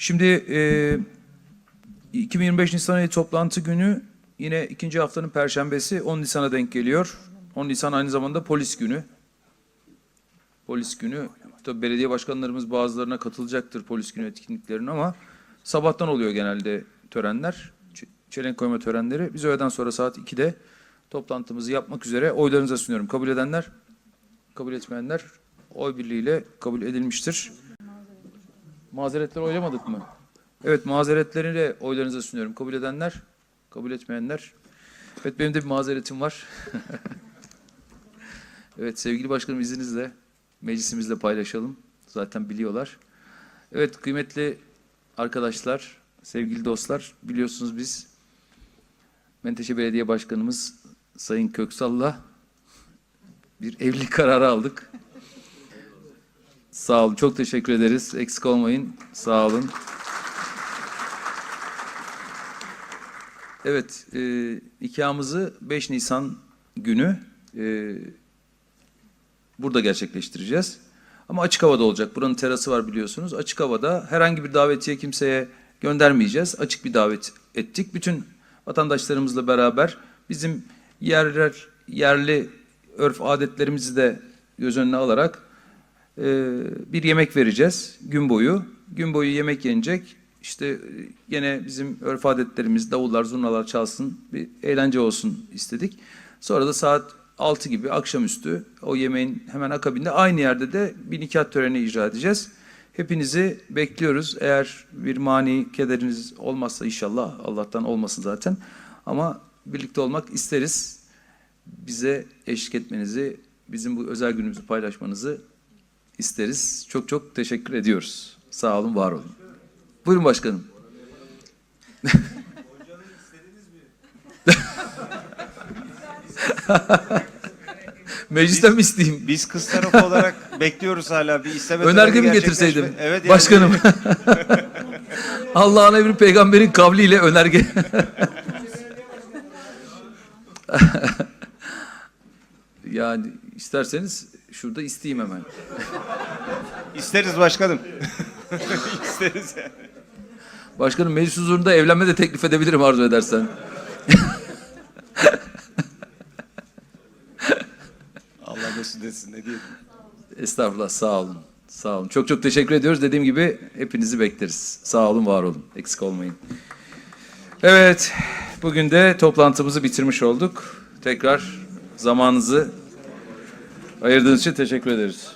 Şimdi e, 2025 Nisan ayı toplantı günü yine ikinci haftanın perşembesi 10 Nisan'a denk geliyor. 10 Nisan aynı zamanda polis günü. Polis günü. Tabii belediye başkanlarımız bazılarına katılacaktır polis günü etkinliklerine ama sabahtan oluyor genelde törenler. Çelenk koyma törenleri. Biz öğleden sonra saat 2'de toplantımızı yapmak üzere oylarınıza sunuyorum. Kabul edenler, kabul etmeyenler oy birliğiyle kabul edilmiştir. Mazeretleri oylamadık mı? Evet mazeretlerini de oylarınıza sunuyorum. Kabul edenler, kabul etmeyenler. Evet benim de bir mazeretim var. evet sevgili başkanım izninizle meclisimizle paylaşalım. Zaten biliyorlar. Evet kıymetli arkadaşlar, sevgili dostlar biliyorsunuz biz Menteşe Belediye Başkanımız Sayın Köksal'la bir evlilik kararı aldık. Sağ olun. Çok teşekkür ederiz. Eksik olmayın. Sağ olun. Evet, e, nikahımızı 5 Nisan günü e, burada gerçekleştireceğiz. Ama açık havada olacak. Buranın terası var biliyorsunuz. Açık havada herhangi bir davetiye kimseye göndermeyeceğiz. Açık bir davet ettik. Bütün vatandaşlarımızla beraber bizim yerler, yerli örf adetlerimizi de göz önüne alarak bir yemek vereceğiz gün boyu. Gün boyu yemek yenecek. İşte e, yine bizim örf adetlerimiz, davullar, zurnalar çalsın, bir eğlence olsun istedik. Sonra da saat 6 gibi akşamüstü o yemeğin hemen akabinde aynı yerde de bir nikah töreni icra edeceğiz. Hepinizi bekliyoruz. Eğer bir mani kederiniz olmazsa inşallah Allah'tan olmasın zaten. Ama birlikte olmak isteriz. Bize eşlik etmenizi, bizim bu özel günümüzü paylaşmanızı isteriz. Çok çok teşekkür ediyoruz. Sağ olun, var olun. Buyurun başkanım. Meclisten mi isteyeyim? Biz kız tarafı olarak bekliyoruz hala bir isteme Önerge mi getirseydim? Evet. yani- Başkanım. Allah'ın emri peygamberin kavliyle önerge. yani isterseniz şurada isteyeyim hemen. İsteriz başkanım. İsteriz yani. Başkanım meclis huzurunda evlenme de teklif edebilirim arzu edersen. Allah mesut etsin ne diyeyim. Estağfurullah sağ olun. Sağ olun. Çok çok teşekkür ediyoruz. Dediğim gibi hepinizi bekleriz. Sağ olun, var olun. Eksik olmayın. Evet, bugün de toplantımızı bitirmiş olduk. Tekrar zamanınızı ayırdığınız için teşekkür ederiz.